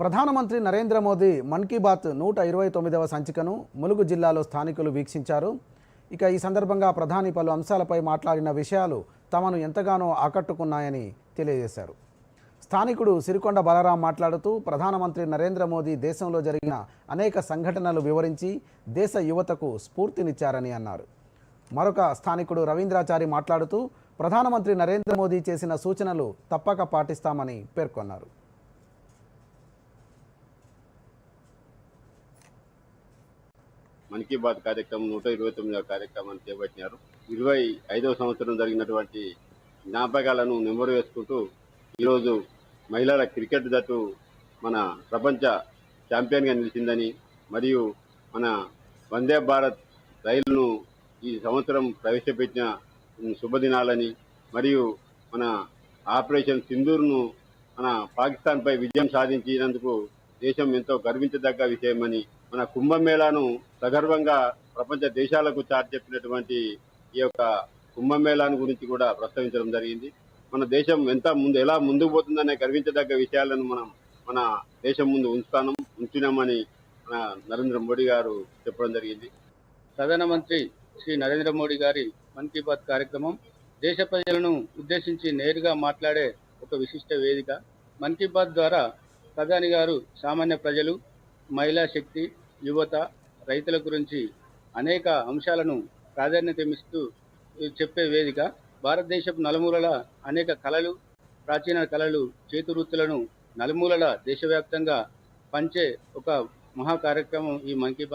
ప్రధానమంత్రి నరేంద్ర మోదీ మన్ కీ బాత్ నూట ఇరవై తొమ్మిదవ సంచికను ములుగు జిల్లాలో స్థానికులు వీక్షించారు. ఇక ఈ సందర్భంగా ప్రధాని పలు అంశాలపై మాట్లాడిన విషయాలు తమను ఎంతగానో ఆకట్టుకున్నాయని తెలియజేశారు. స్థానికుడు సిరికొండ బలరాం మాట్లాడుతూ ప్రధానమంత్రి నరేంద్ర మోదీ దేశంలో జరిగిన అనేక సంఘటనలు వివరించి దేశ యువతకు స్ఫూర్తినిచ్చారని అన్నారు. మరొక స్థానికుడు రవీంద్రాచారి మాట్లాడుతూ ప్రధానమంత్రి నరేంద్ర మోదీ చేసిన సూచనలు తప్పక పాటిస్తామని పేర్కొన్నారు. మన్ కీ బాత్ కార్యక్రమం నూట ఇరవై తొమ్మిదవ కార్యక్రమాన్ని చేపట్టినారు. ఇరవై ఐదవ సంవత్సరం జరిగినటువంటి జ్ఞాపకాలను నెమరు వేసుకుంటూ ఈరోజు మహిళల క్రికెట్ జట్టు మన ప్రపంచ ఛాంపియన్గా నిలిచిందని మరియు మన వందే భారత్ రైలును ఈ సంవత్సరం ప్రవేశపెట్టిన శుభదినాలని మరియు మన ఆపరేషన్ సింధూర్ను మన పాకిస్తాన్పై విజయం సాధించినందుకు దేశం ఎంతో గర్వించదగ్గ విషయమని మన కుంభమేళాను సగర్వంగా ప్రపంచ దేశాలకు చాటి చెప్పినటువంటి ఈ యొక్క కుంభమేళాను గురించి కూడా ప్రస్తావించడం జరిగింది. మన దేశం ఎంత ముందు ఎలా ముందుకు పోతుందనే గర్వించదగ్గ విషయాలను మనం మన దేశం ముందు ఉంచుతాను ఉంచినామని మన నరేంద్ర మోడీ గారు చెప్పడం జరిగింది. ప్రధాన మంత్రి శ్రీ నరేంద్ర మోడీ గారి మన్ కీ బాత్ కార్యక్రమం దేశ ప్రజలను ఉద్దేశించి నేరుగా మాట్లాడే ఒక విశిష్ట వేదిక. మన్ కీ బాత్ ద్వారా ప్రధాని గారు సామాన్య ప్రజలు మహిళా శక్తి యువత రైతుల గురించి అనేక అంశాలను ప్రాధాన్యతమిస్తూ చెప్పే వేదిక. భారతదేశపు నలుమూలల అనేక కళలు ప్రాచీన కళలు చేతి వృత్తులను నలుమూలల దేశవ్యాప్తంగా పంచే ఒక మహా కార్యక్రమం ఈ మన్ కీ